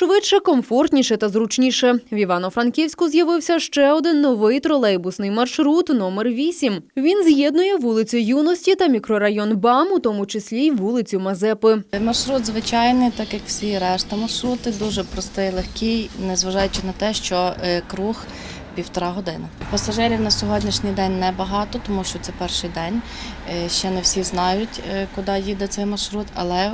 Швидше, комфортніше та зручніше. В Івано-Франківську з'явився ще один новий тролейбусний маршрут номер 8. Він з'єднує вулицю Юності та мікрорайон БАМ, у тому числі й вулицю Мазепи. Маршрут звичайний, так як всі решта маршрути, дуже простий, легкий, незважаючи на те, що е, круг півтора години. Пасажирів на сьогоднішній день небагато, тому що це перший день. Е, Ще не всі знають, е, куди їде цей маршрут, але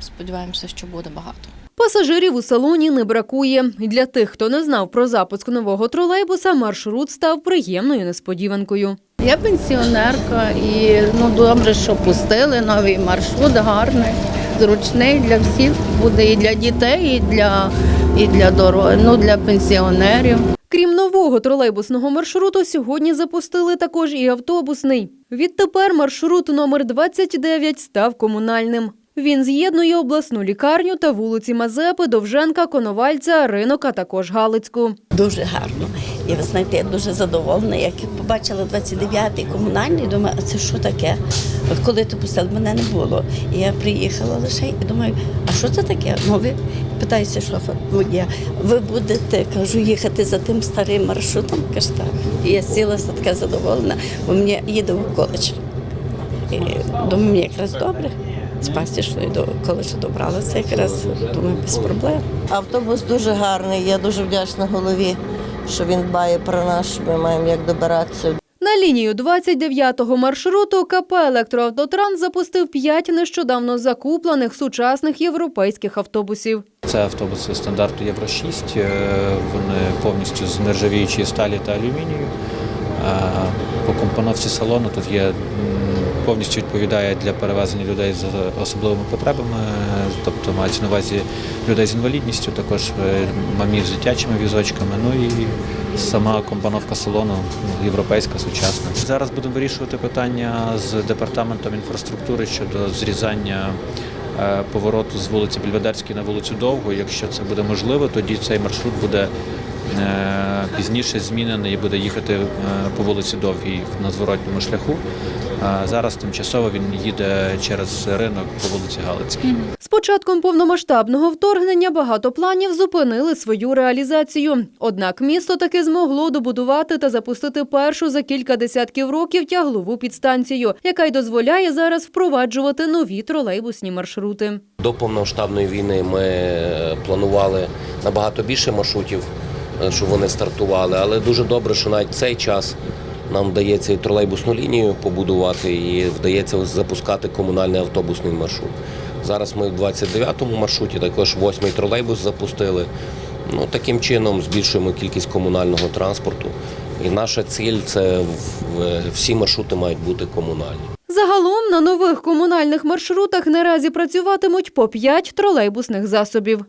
сподіваємося, що буде багато. Пасажирів у салоні не бракує. Для тих, хто не знав про запуск нового тролейбуса, маршрут став приємною несподіванкою. Я пенсіонерка і ну добре, що пустили новий маршрут, гарний, зручний для всіх буде і для дітей, і для, і для дороги, ну для пенсіонерів. Крім нового тролейбусного маршруту, сьогодні запустили також і автобусний. Відтепер маршрут номер 29 став комунальним. Він з'єднує обласну лікарню та вулиці Мазепи, Довженка, Коновальця, Ринок, а також Галицьку. Дуже гарно. І ви знаєте, я дуже задоволена. Як побачила 29-й комунальний, думаю, а це що таке? Коли ти пустив, мене не було. І я приїхала лише і думаю, а що це таке? Ну, ви питаюся шофер водія, ви будете кажу, їхати за тим старим маршрутом? Каже, так. І я сілася така задоволена, бо мені їде в коледж. І думаю, мені якраз добре. З пасічної до коледжу добралася, якраз думаю, без проблем. Автобус дуже гарний. Я дуже вдячна голові, що він дбає про нас, що ми маємо як добиратися. На лінію 29-го маршруту КП «Електроавтотранс» запустив п'ять нещодавно закуплених сучасних європейських автобусів. Це автобуси стандарту Євро 6. е, Вони повністю з нержавіючої сталі та алюмінію. Е, По компоновці салону тут є повністю відповідає для перевезення людей з особливими потребами, тобто мається на увазі людей з інвалідністю, також е, мамів з дитячими візочками. Ну і сама компоновка салону ну, європейська, сучасна. Зараз будемо вирішувати питання з департаментом інфраструктури щодо зрізання е, повороту з вулиці Бельведерської на вулицю Довгу. Якщо це буде можливо, тоді цей маршрут буде пізніше змінений і буде їхати е, по вулиці Довгій на зворотньому шляху. Зараз тимчасово він їде через ринок по вулиці Галицькій. З початком повномасштабного вторгнення багато планів зупинили свою реалізацію. Однак місто таки змогло добудувати та запустити першу за кілька десятків років тяглову підстанцію, яка й дозволяє зараз впроваджувати нові тролейбусні маршрути. До повномасштабної війни ми е, планували набагато більше маршрутів, е, щоб вони стартували, але дуже добре, що навіть цей час нам вдається і тролейбусну лінію побудувати, і вдається запускати комунальний автобусний маршрут. Зараз ми в 29-му маршруті, також восьмий тролейбус запустили. Ну, таким чином збільшуємо кількість комунального транспорту. І наша ціль це всі маршрути мають бути комунальні. Загалом на нових комунальних маршрутах наразі працюватимуть по п'ять тролейбусних засобів.